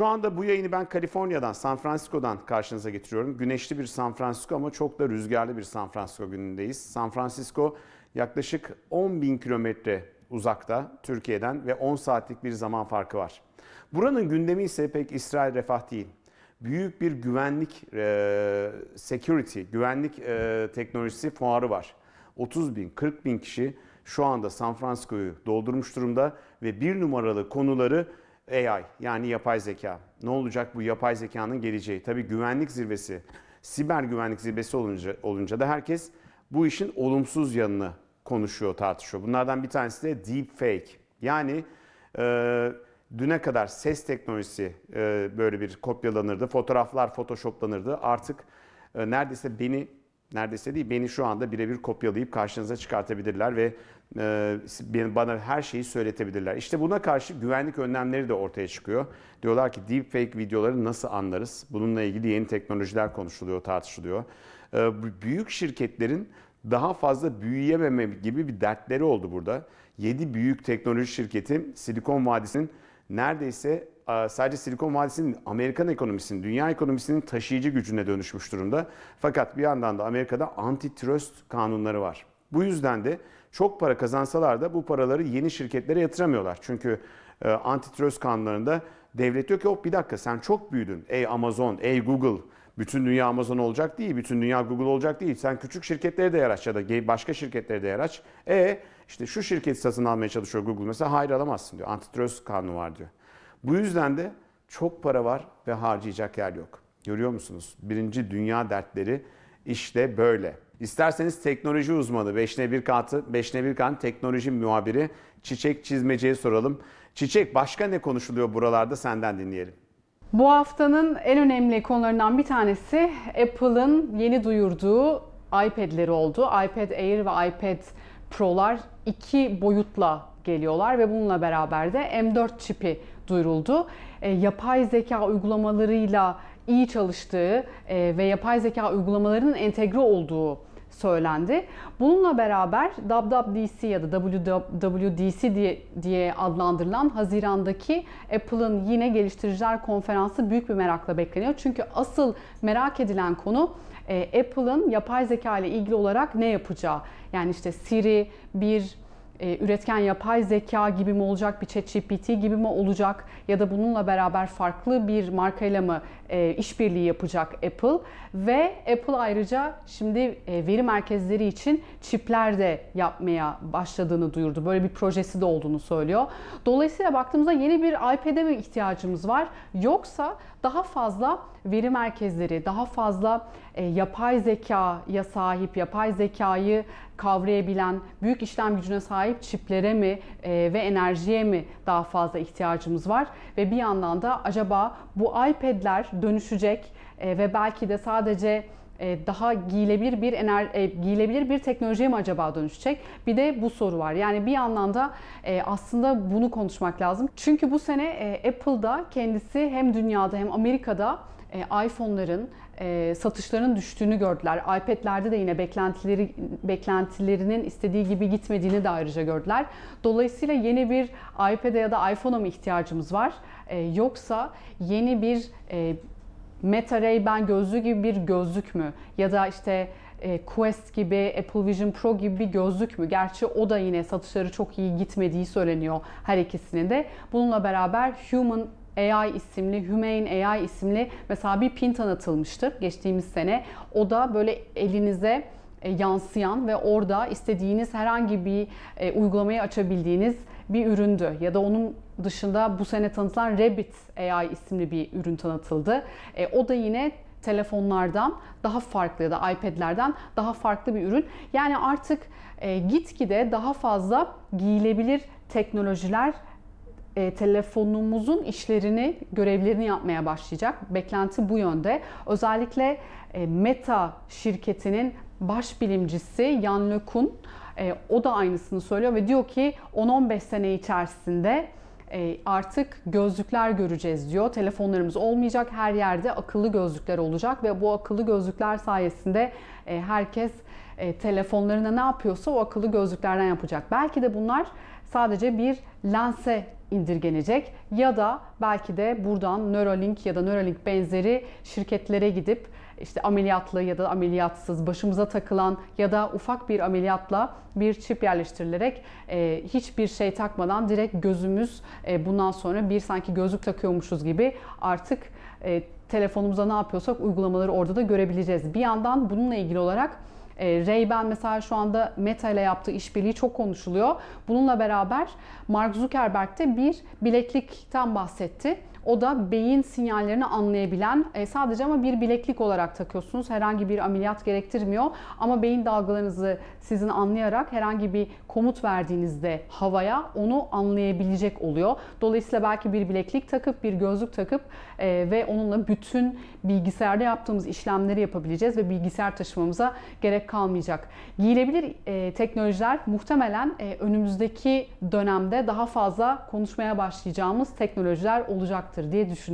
Şu anda bu yayını ben Kaliforniya'dan, San Francisco'dan karşınıza getiriyorum. Güneşli bir San Francisco ama çok da rüzgarlı bir San Francisco günündeyiz. San Francisco yaklaşık 10 bin kilometre uzakta Türkiye'den ve 10 saatlik bir zaman farkı var. Buranın gündemi ise pek İsrail refah değil. Büyük bir güvenlik, e, security, güvenlik e, teknolojisi fuarı var. 30 bin, 40 bin kişi şu anda San Francisco'yu doldurmuş durumda ve bir numaralı konuları AI yani yapay zeka. Ne olacak bu yapay zekanın geleceği? Tabii güvenlik zirvesi, siber güvenlik zirvesi olunca, olunca da herkes bu işin olumsuz yanını konuşuyor, tartışıyor. Bunlardan bir tanesi de deep fake. Yani e, düne kadar ses teknolojisi e, böyle bir kopyalanırdı, fotoğraflar photoshoplanırdı. Artık e, neredeyse beni neredeyse değil beni şu anda birebir kopyalayıp karşınıza çıkartabilirler ve e, bana her şeyi söyletebilirler. İşte buna karşı güvenlik önlemleri de ortaya çıkıyor. Diyorlar ki deepfake videoları nasıl anlarız? Bununla ilgili yeni teknolojiler konuşuluyor, tartışılıyor. E, büyük şirketlerin daha fazla büyüyememe gibi bir dertleri oldu burada. 7 büyük teknoloji şirketi Silikon Vadisi'nin neredeyse sadece Silikon Vadisi'nin Amerikan ekonomisinin, dünya ekonomisinin taşıyıcı gücüne dönüşmüş durumda. Fakat bir yandan da Amerika'da antitrust kanunları var. Bu yüzden de çok para kazansalar da bu paraları yeni şirketlere yatıramıyorlar. Çünkü e, antitrust kanunlarında devlet diyor ki hop bir dakika sen çok büyüdün. Ey Amazon, ey Google, bütün dünya Amazon olacak değil, bütün dünya Google olacak değil. Sen küçük şirketleri de yer aç ya da başka şirketleri de yer aç. E işte şu şirketi satın almaya çalışıyor Google mesela hayır alamazsın diyor. Antitrust kanunu var diyor. Bu yüzden de çok para var ve harcayacak yer yok. Görüyor musunuz? Birinci dünya dertleri işte böyle. İsterseniz teknoloji uzmanı, Beşne bir katı, Beşne bir kan teknoloji muhabiri Çiçek Çizmeci'ye soralım. Çiçek başka ne konuşuluyor buralarda senden dinleyelim. Bu haftanın en önemli konularından bir tanesi Apple'ın yeni duyurduğu iPad'leri oldu. iPad Air ve iPad Pro'lar iki boyutla geliyorlar ve bununla beraber de M4 çipi duyuruldu. E, yapay zeka uygulamalarıyla iyi çalıştığı e, ve yapay zeka uygulamalarının entegre olduğu söylendi. Bununla beraber WWDC ya da WWDC diye, diye adlandırılan Haziran'daki Apple'ın yine geliştiriciler konferansı büyük bir merakla bekleniyor. Çünkü asıl merak edilen konu Apple'ın yapay zeka ile ilgili olarak ne yapacağı. Yani işte Siri bir e, üretken yapay zeka gibi mi olacak, bir ChatGPT gibi mi olacak ya da bununla beraber farklı bir markayla mı e, işbirliği yapacak Apple ve Apple ayrıca şimdi e, veri merkezleri için çipler de yapmaya başladığını duyurdu. Böyle bir projesi de olduğunu söylüyor. Dolayısıyla baktığımızda yeni bir iPad'e mi ihtiyacımız var yoksa daha fazla veri merkezleri, daha fazla e, yapay zekaya sahip, yapay zekayı kavrayabilen, büyük işlem gücüne sahip çiplere mi e, ve enerjiye mi daha fazla ihtiyacımız var? Ve bir yandan da acaba bu iPad'ler dönüşecek e, ve belki de sadece e, daha giyilebilir bir ener e, giyilebilir bir teknolojiye mi acaba dönüşecek? Bir de bu soru var. Yani bir yandan da e, aslında bunu konuşmak lazım. Çünkü bu sene e, Apple'da kendisi hem dünyada hem Amerika'da e, iPhone'ların e, satışlarının düştüğünü gördüler. iPad'lerde de yine beklentileri beklentilerinin istediği gibi gitmediğini de ayrıca gördüler. Dolayısıyla yeni bir iPad'e ya da iPhone'a mı ihtiyacımız var? E, yoksa yeni bir e, Meta Ray-Ban gözlüğü gibi bir gözlük mü? Ya da işte e, Quest gibi, Apple Vision Pro gibi bir gözlük mü? Gerçi o da yine satışları çok iyi gitmediği söyleniyor her ikisinin de. Bununla beraber Human AI isimli, Humane AI isimli mesela bir pin tanıtılmıştır geçtiğimiz sene. O da böyle elinize e, yansıyan ve orada istediğiniz herhangi bir e, uygulamayı açabildiğiniz bir üründü. Ya da onun dışında bu sene tanıtılan Rabbit AI isimli bir ürün tanıtıldı. E, o da yine telefonlardan daha farklı ya da iPad'lerden daha farklı bir ürün. Yani artık e, gitgide daha fazla giyilebilir teknolojiler e, telefonumuzun işlerini, görevlerini yapmaya başlayacak. Beklenti bu yönde. Özellikle e, Meta şirketinin baş bilimcisi Jan LeCun e, o da aynısını söylüyor ve diyor ki 10-15 sene içerisinde e, artık gözlükler göreceğiz diyor. Telefonlarımız olmayacak, her yerde akıllı gözlükler olacak ve bu akıllı gözlükler sayesinde e, herkes e, telefonlarına ne yapıyorsa o akıllı gözlüklerden yapacak. Belki de bunlar sadece bir lense indirgenecek ya da belki de buradan Neuralink ya da Neuralink benzeri şirketlere gidip işte ameliyatlı ya da ameliyatsız başımıza takılan ya da ufak bir ameliyatla bir çip yerleştirilerek e, hiçbir şey takmadan direkt gözümüz e, bundan sonra bir sanki gözlük takıyormuşuz gibi artık e, telefonumuza ne yapıyorsak uygulamaları orada da görebileceğiz. Bir yandan bununla ilgili olarak e, Ray-Ban mesela şu anda Meta ile yaptığı işbirliği çok konuşuluyor. Bununla beraber Mark Zuckerberg de bir bileklikten bahsetti. O da beyin sinyallerini anlayabilen e, sadece ama bir bileklik olarak takıyorsunuz. Herhangi bir ameliyat gerektirmiyor ama beyin dalgalarınızı sizin anlayarak herhangi bir komut verdiğinizde havaya onu anlayabilecek oluyor. Dolayısıyla belki bir bileklik takıp bir gözlük takıp e, ve onunla bütün bilgisayarda yaptığımız işlemleri yapabileceğiz ve bilgisayar taşımamıza gerek kalmayacak. Giyilebilir e, teknolojiler muhtemelen e, önümüzdeki dönemde daha fazla konuşmaya başlayacağımız teknolojiler olacaktır diye düşünüyorum.